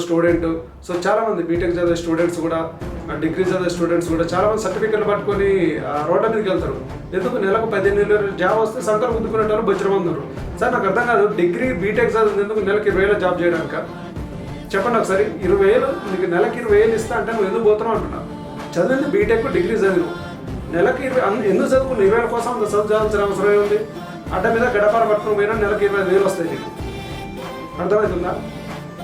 Student so చాలా మంది BTech చదివే స్టూడెంట్స్ కూడా డిగ్రీ చదివే స్టూడెంట్స్ కూడా చాలా మంది సర్టిఫికెట్లు పట్టుకొని ఆ, రోడ్ల మీదకి వెళ్తారు. ఎందుకు? నెలకు పదిహేను వేల జాబ్ వస్తే సంకలు గుద్దుకునే వాళ్ళు బొచ్చడం సార్ నాకు అర్థం కాదు డిగ్రీ బీటెక్ చదివింది ఎందుకు నెలకు ఇరవై వేల జాబ్ చేయడానిక? చెప్పండి ఒకసారి ఇరవై వేలు నీకు నెలకి ఇరవై వేలు ఇస్తా అంటే నువ్వు ఎందుకు పోతున్నావు అంటున్నా? చదివింది బీటెక్ డిగ్రీ చదివి నెలకి ఇరవై ఎందుకు చదువుకున్న ఇరవై వేల కోసం అంత చదువు చదవాల్సిన అవసరం ఉంది. అడ్డ మీద గడపార పట్టుకుని పోయినా నెలకి ఇరవై ఐదు వేలు వస్తాయి నీకు. అర్థమవుతుందా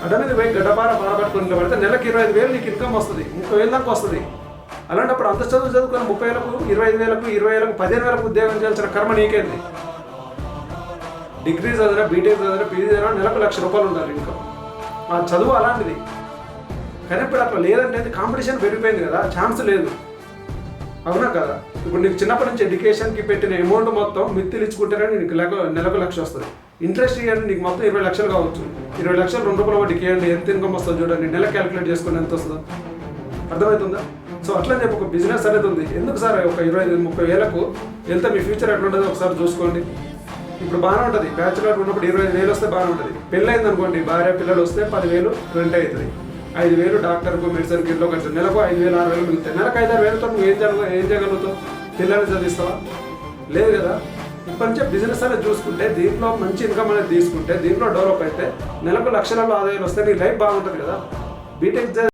అడ్డ మీద పోయి గడ్డపార పారబట్టుకుని పడితే నెలకి ఇరవై ఐదు వేలు నీకు ఇన్కమ్ వస్తుంది ముప్పై వేలు దాకా వస్తుంది. అలాంటప్పుడు అంత చదువు చదువుకుని ముప్పై వేలకు ఇరవై ఐదు వేలకు ఇరవై వేలకు పదిహేను వేలకు ఉద్యోగం చేయాల్సిన కర్మ నీకేంది? డిగ్రీ చదివినా బీటెక్ చదివినా పీజీ చదివినా నెలకు లక్ష రూపాయలు ఉండాలి ఇన్కమ్ ఆ చదువు అలాంటిది. కానీ ఇప్పుడు అట్లా లేదంటే కాంపిటీషన్ పెరిగిపోయింది కదా ఛాన్స్ లేదు. అవునా కదా? ఇప్పుడు నీకు చిన్నప్పటి నుంచి ఎడ్యుకేషన్కి పెట్టిన అమౌంట్ మొత్తం మిత్తిలు ఇచ్చుకుంటేనే నీకు నెలకు నెలకు లక్ష వస్తుంది. ఇంట్రెస్ట్ ఇవ్వండి నీకు మొత్తం ఇరవై లక్షలు కావచ్చు. ఇరవై లక్షలు రెండు రూపాయల వడ్డీకి ఇవ్వండి. ఎంత ఇన్కమ్ వస్తుంది చూడండి. నెల క్యాలిక్యులేట్ చేసుకుని ఎంత వస్తుందో. అర్థమవుతుందా? సో అట్లా చెప్పి ఒక బిజినెస్ అనేది ఉంది. ఎందుకు సార్ ఒక ఇరవై ఐదు ముప్పై వేలకు వెళ్తే మీ ఫ్యూచర్ ఎట్లా ఉంటుందో ఒకసారి చూసుకోండి. ఇప్పుడు బాగానే ఉంటుంది. బ్యాచులర్ ఉన్నప్పుడు ఇరవై ఐదు వేలు వస్తే బాగానే ఉంటుంది. పెళ్ళైంది అనుకోండి భార్య పిల్లలు వస్తే పదివేలు రెంట్ అవుతుంది. ఐదు వేలు డాక్టర్కు మెడిసిన్కి ఇంట్లో ఖర్చు. నెలకు ఐదు వేలు ఆరు వేలు మిగులుతాయి. నెలకు ఐదు ఆరు వేలతో నువ్వు ఏం జరగ ఏం చేయగలుగుతావు? పిల్లల్ని చదివిస్తావా? లేదు కదా. ఇప్పటి నుంచే బిజినెస్ అనేది చూసుకుంటే దీంట్లో మంచి ఇన్కమ్ అనేది తీసుకుంటే దీంట్లో డెవలప్ అయితే నెలకు లక్షలలో ఆదాయాలు వస్తే నీ లైఫ్ బాగుంటుంది కదా. బీటెక్